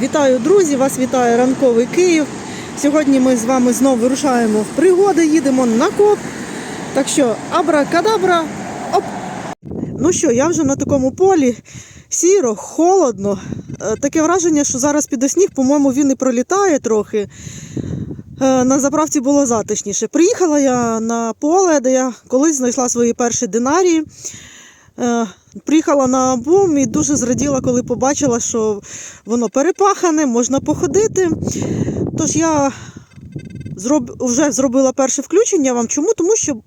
Вітаю, друзі! Вас вітає ранковий Київ. Сьогодні ми з вами знову вирушаємо в пригоди, їдемо на коп. Так що, абракадабра, оп! Ну що, я вже на такому полі. Сіро, холодно. Е, Таке враження, що зараз піде сніг, по-моєму, він і пролітає трохи. Е, На заправці було затишніше. Приїхала я на поле, де я колись знайшла свої перші динарії. Е, Приїхала на бум і дуже зраділа, коли побачила, що воно перепахане, можна походити. Тож я зроб... вже зробила перше включення вам. Чому? Тому що в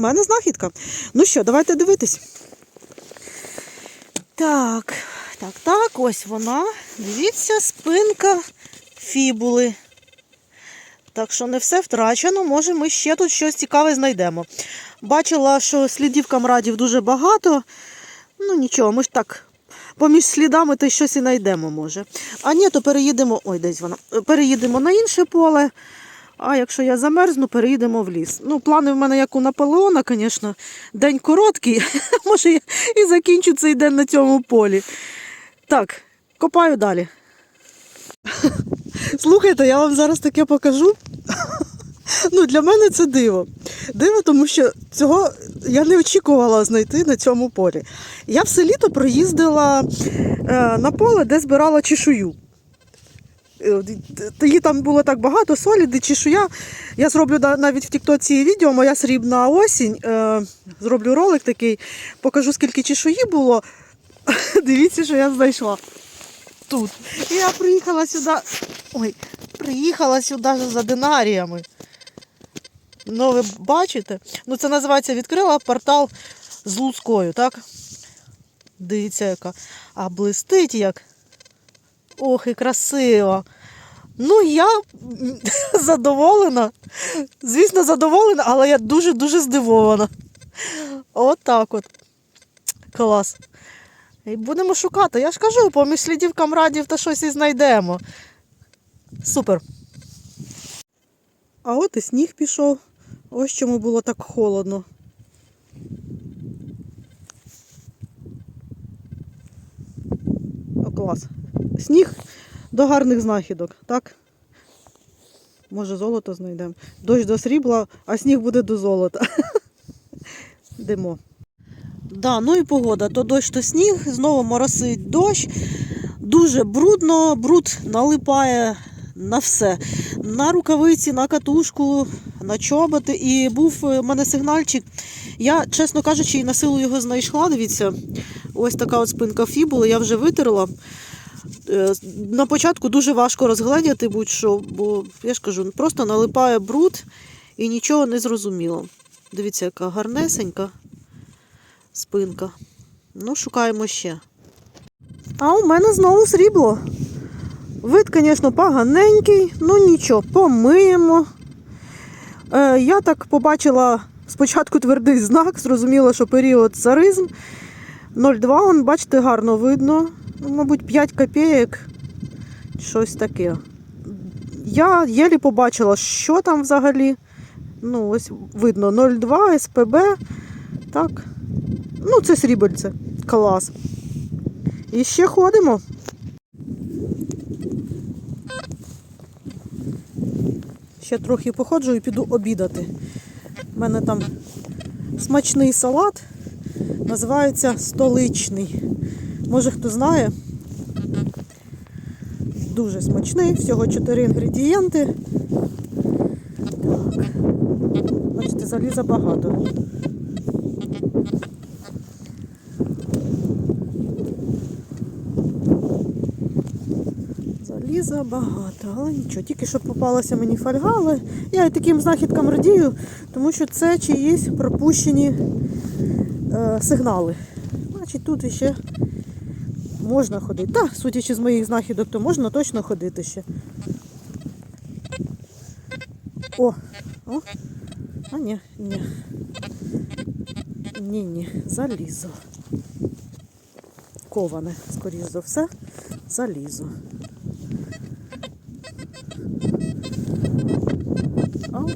мене знахідка. Ну що, давайте дивитись. Так, так, так, ось вона. Дивіться, спинка фібули. Так що не все втрачено, може ми ще тут щось цікаве знайдемо. Бачила, що слідів камрадів дуже багато. Ну нічого, ми ж так поміж слідами то щось і знайдемо, може. А ні, то переїдемо. Ой, десь вона. Переїдемо на інше поле. А якщо я замерзну, переїдемо в ліс. Ну, плани в мене як у Наполеона, звісно, день короткий. Може, я і закінчу цей день на цьому полі. Так, копаю далі. Слухайте, я вам зараз таке покажу. Ну, для мене це диво. Диво, тому що цього я не очікувала знайти на цьому полі. Я все літо проїздила е, на поле, де збирала чешую. Е, Її там було так багато, солі, де чешуя. Я зроблю навіть в Тіктоці відео, моя срібна осінь. Е, зроблю ролик такий, покажу, скільки чешуї було. Дивіться, що я знайшла тут. І я приїхала сюди. Ой, приїхала сюди за динаріями. Ну, ви бачите? Ну, це називається відкрила портал з Луцькою, так? Дивіться, яка. А блистить як. Ох, і красиво. Ну, я задоволена. Звісно, задоволена, але я дуже-дуже здивована. От так от. Клас. І будемо шукати. Я ж кажу, поміж слідів камрадів та щось і знайдемо. Супер. А от і сніг пішов. Ось чому було так холодно. О, клас. Сніг до гарних знахідок, так? Може, золото знайдемо. Дощ до срібла, а сніг буде до золота. Йдемо. Да, ну і погода. То дощ, то сніг, знову моросить дощ. Дуже брудно, бруд налипає на все. На рукавиці, на катушку, на чоботи. І був е, в мене сигнальчик. Я, чесно кажучи, і на силу його знайшла. Дивіться, ось така от спинка фібули, я вже витерла. Е, На початку дуже важко розгледіти будь-що, бо я ж кажу, просто налипає бруд і нічого не зрозуміло. Дивіться, яка гарнесенька спинка. Ну, шукаємо ще. А у мене знову срібло. Вид, звісно, поганенький, ну нічого, помиємо. Е, я так побачила спочатку твердий знак, зрозуміла, що період царизм. 0,2, он, бачите, гарно видно. Ну, мабуть, 5 копійок. Щось таке. Я єлі побачила, що там взагалі. Ну, ось видно 0,2 СПБ. Так. Ну, це срібельце. Клас. І ще ходимо. Ще трохи походжу і піду обідати. У мене там смачний салат, називається столичний. Може хто знає. Дуже смачний, всього 4 інгредієнти. Так. Бачите, заліза багато. Заліза багато, але нічого. Тільки що попалася мені фольга, але я і таким знахідкам радію, тому що це чиїсь пропущені е, сигнали. Значить, тут іще можна ходити. Так, судячи з моїх знахідок, то можна точно ходити ще. О! О! А ні, ні. Ні, ні, залізо. Коване, скоріш за все, залізо.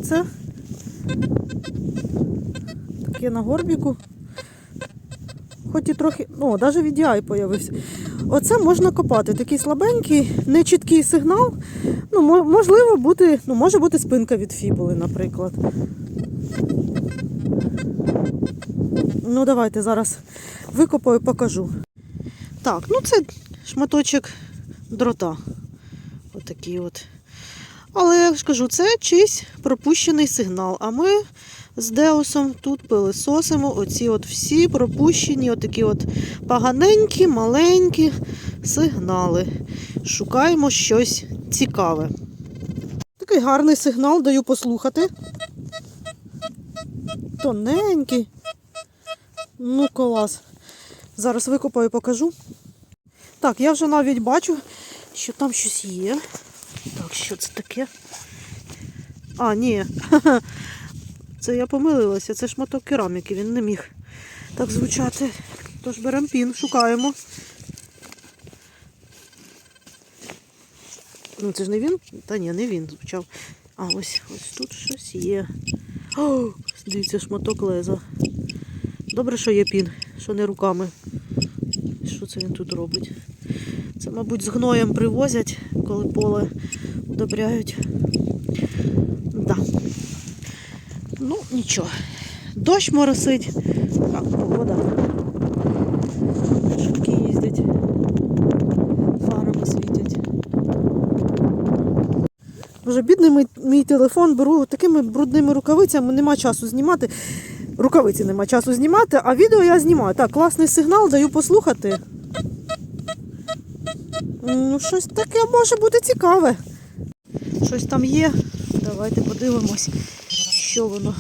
А оце таке на горбіку. Хоч і трохи. О, навіть VDI появився. Оце можна копати. Такий слабенький, нечіткий сигнал. Ну, можливо, бути, ну, може бути спинка від фібули, наприклад. Ну, давайте зараз викопаю, покажу. Так, ну це шматочок дрота. Отакий от. Але я ж кажу, це чийсь пропущений сигнал. А ми з Деусом тут пилисосимо оці от всі пропущені, отакі от поганенькі, маленькі сигнали. Шукаємо щось цікаве. Такий гарний сигнал даю послухати. Тоненький. Ну, клас. Зараз викопаю і покажу. Так, я вже навіть бачу, що там щось є. Що це таке? А, ні. Це я помилилася, це шматок кераміки, він не міг так звучати. Тож беремо пін, шукаємо. Ну, це ж не він? Та ні, не він звучав. А, ось ось тут щось є. О, дивіться, шматок леза. Добре, що є пін, що не руками. Що це він тут робить? Це, мабуть, з гноєм привозять, коли поле удобряють. Да. Ну, нічого. Дощ моросить. А, погода. Швидкі їздять. Фарами світять. Вже бідний мій телефон беру такими брудними рукавицями, нема часу знімати. Рукавиці нема часу знімати, а відео я знімаю. Так, класний сигнал, даю послухати. Ну, щось таке може бути цікаве. Щось там є. Давайте подивимось, що воно.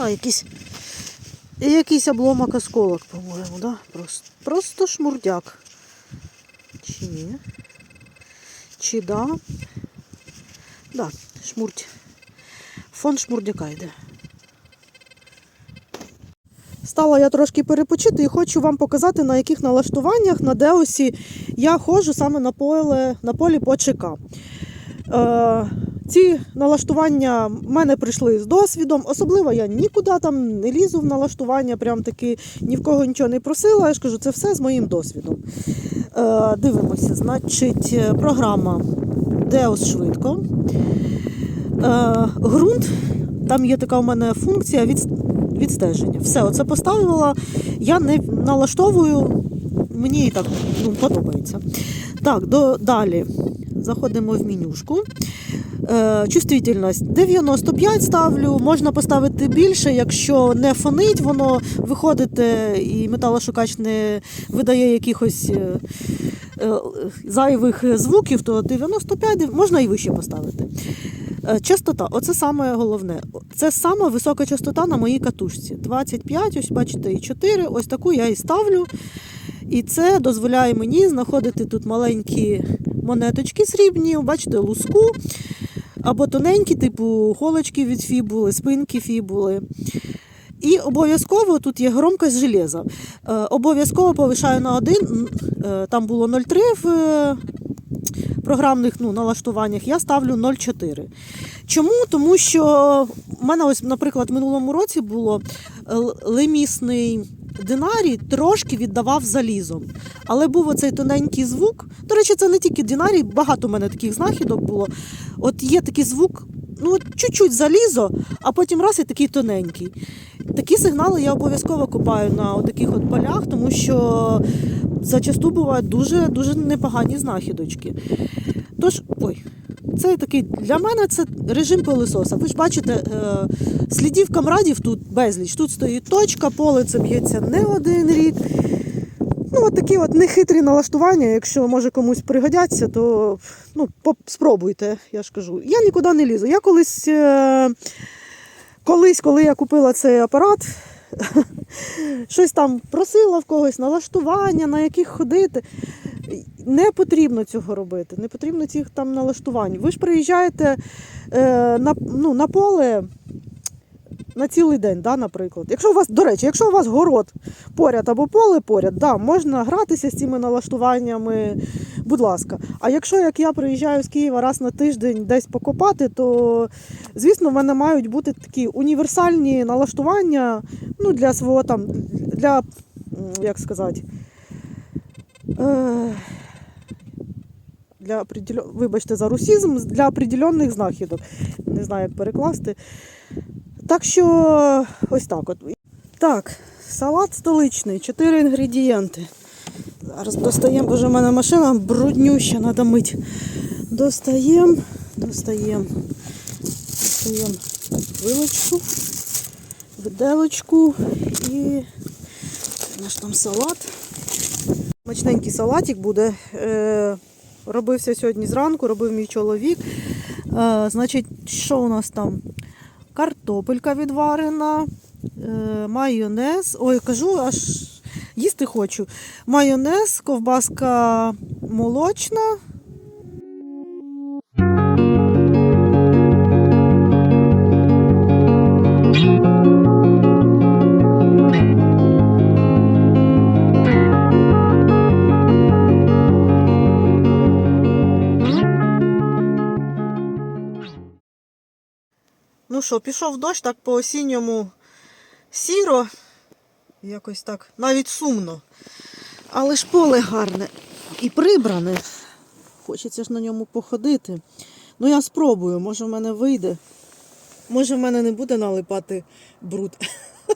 А, якийсь. Якийсь обломок осколок, по-моєму, да? Просто, просто шмурдяк. Чи ні? Чи да? Да, шмурдь. Фон шмурдяка йде. Стала я трошки перепочити і хочу вам показати, на яких налаштуваннях на Деосі я ходжу саме на поле, на полі по ЧК. Е, ці налаштування в мене прийшли з досвідом. Особливо я нікуди там не лізу в налаштування, прям таки ні в кого нічого не просила. Я ж кажу, це все з моїм досвідом. Е, дивимося, значить, е, програма Деос швидко. Е, ґрунт, там є така у мене функція відстеження. Все, оце поставила. Я не налаштовую, мені і так ну, подобається. Так, до, далі заходимо в менюшку. Е, чувствительність 95 ставлю, можна поставити більше, якщо не фонить, воно виходите і металошукач не видає якихось е, е, зайвих звуків, то 95 можна і вище поставити. Е, Частота, оце саме головне. Це саме висока частота на моїй катушці. 25, ось бачите, і 4, ось таку я і ставлю. І це дозволяє мені знаходити тут маленькі монеточки срібні, бачите, луску, або тоненькі, типу голочки від фібули, спинки фібули. І обов'язково тут є громкость железа. Е, обов'язково повишаю на 1, е, там було 0,3 в програмних ну, налаштуваннях, я ставлю 0,4. Чому? Тому що в мене ось, наприклад, в минулому році було е, лемісний динарій трошки віддавав залізом. Але був оцей тоненький звук. До речі, це не тільки динарій, багато в мене таких знахідок було. От є такий звук, ну чуть-чуть залізо, а потім раз і такий тоненький. Такі сигнали я обов'язково купаю на таких от полях, тому що зачасту бувають дуже дуже непогані знахідочки. Тож, ой, це такий для мене це режим пилососа. Ви ж бачите, е, слідів камрадів тут безліч. Тут стоїть точка, поле це б'ється не один рік. Ну, от такі от нехитрі налаштування, якщо може комусь пригодяться, то ну, спробуйте, я ж кажу. Я нікуди не лізу. Я колись, е, колись, коли я купила цей апарат, щось там просила в когось налаштування, на яких ходити. Не потрібно цього робити, не потрібно цих там налаштувань. Ви ж приїжджаєте е, на, ну, на поле на цілий день, да, наприклад. Якщо у вас, до речі, якщо у вас город поряд або поле поряд, да, можна гратися з цими налаштуваннями, будь ласка. А якщо як я приїжджаю з Києва раз на тиждень десь покопати, то звісно, в мене мають бути такі універсальні налаштування ну, для свого там для як сказати, е, для вибачте за русізм, для определенних знахідок. Не знаю, як перекласти. Так що ось так от. Так, салат столичний, 4 інгредієнти. Зараз достаємо, бо вже в мене машина бруднюща, треба мити. Достаємо, достаємо, достаємо вилочку, виделочку і наш там салат. Смачненький салатик буде. Е, робився сьогодні зранку, робив мій чоловік. Е, значить, що у нас там? Картопелька відварена, е, майонез. Ой, кажу, аж їсти хочу. Майонез, ковбаска молочна. Ну що, пішов дощ так по осінньому сіро. Якось так, навіть сумно. Але ж поле гарне і прибране. Хочеться ж на ньому походити. Ну, я спробую, може в мене вийде. Може в мене не буде налипати бруд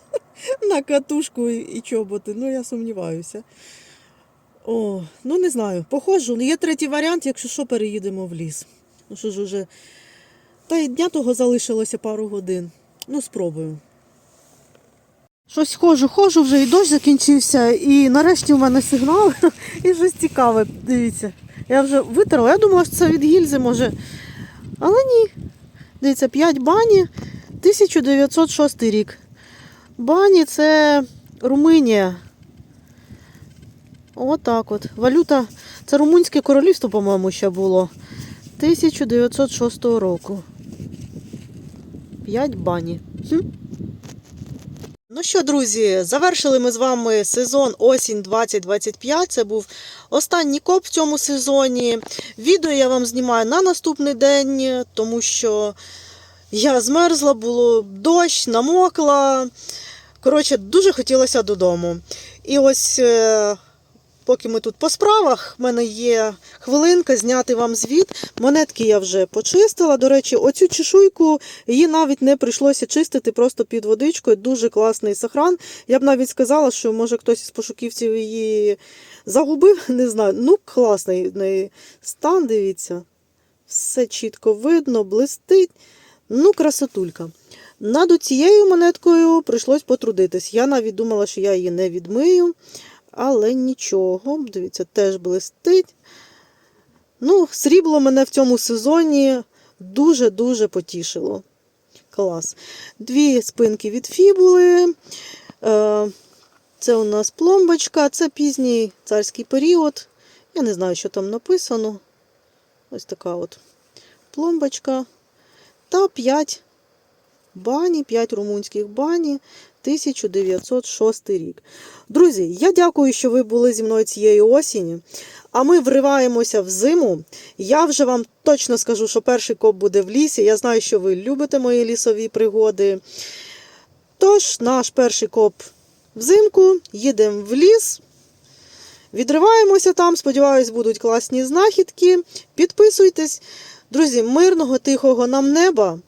на катушку і чоботи. Ну, я сумніваюся. О, ну не знаю. Походжу. Є третій варіант, якщо що, переїдемо в ліс. Ну що ж уже. Та й дня того залишилося пару годин. Ну, спробую. Щось ходжу, ходжу, вже і дощ закінчився, і нарешті у мене сигнал, і щось цікаве. Дивіться. Я вже витерла, я думала, що це від гільзи може. Але ні. Дивіться, 5 бані, 1906 рік. Бані це Румунія. Отак от. Валюта. Це Румунське королівство, по-моєму, ще було. 1906 року. 5 бані. Хм. Ну що, друзі, завершили ми з вами сезон осінь 2025. Це був останній коп в цьому сезоні. Відео я вам знімаю на наступний день, тому що я змерзла, було дощ, намокла. Коротше, дуже хотілося додому. І ось, е, поки ми тут по справах, в мене є хвилинка зняти вам звіт. Монетки я вже почистила. До речі, оцю чешуйку її навіть не прийшлося чистити просто під водичкою. Дуже класний сохран. Я б навіть сказала, що може хтось із пошуківців її загубив. Не знаю. Ну, класний стан, дивіться. Все чітко видно, блистить. Ну, красотулька. Над цією монеткою прийшлось потрудитись. Я навіть думала, що я її не відмию, але нічого. Дивіться, теж блистить. Ну, срібло мене в цьому сезоні дуже-дуже потішило. Клас. Дві спинки від фібули. Е, Це у нас пломбочка, це пізній царський період. Я не знаю, що там написано. Ось така от пломбочка. Та 5 бані, 5 румунських бані, 1906 рік. Друзі, я дякую, що ви були зі мною цієї осені. А ми вриваємося в зиму. Я вже вам точно скажу, що перший коп буде в лісі. Я знаю, що ви любите мої лісові пригоди. Тож, наш перший коп взимку, їдемо в ліс. Відриваємося там, сподіваюсь, будуть класні знахідки. Підписуйтесь. Друзі, мирного, тихого нам неба.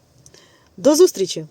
До зустрічі!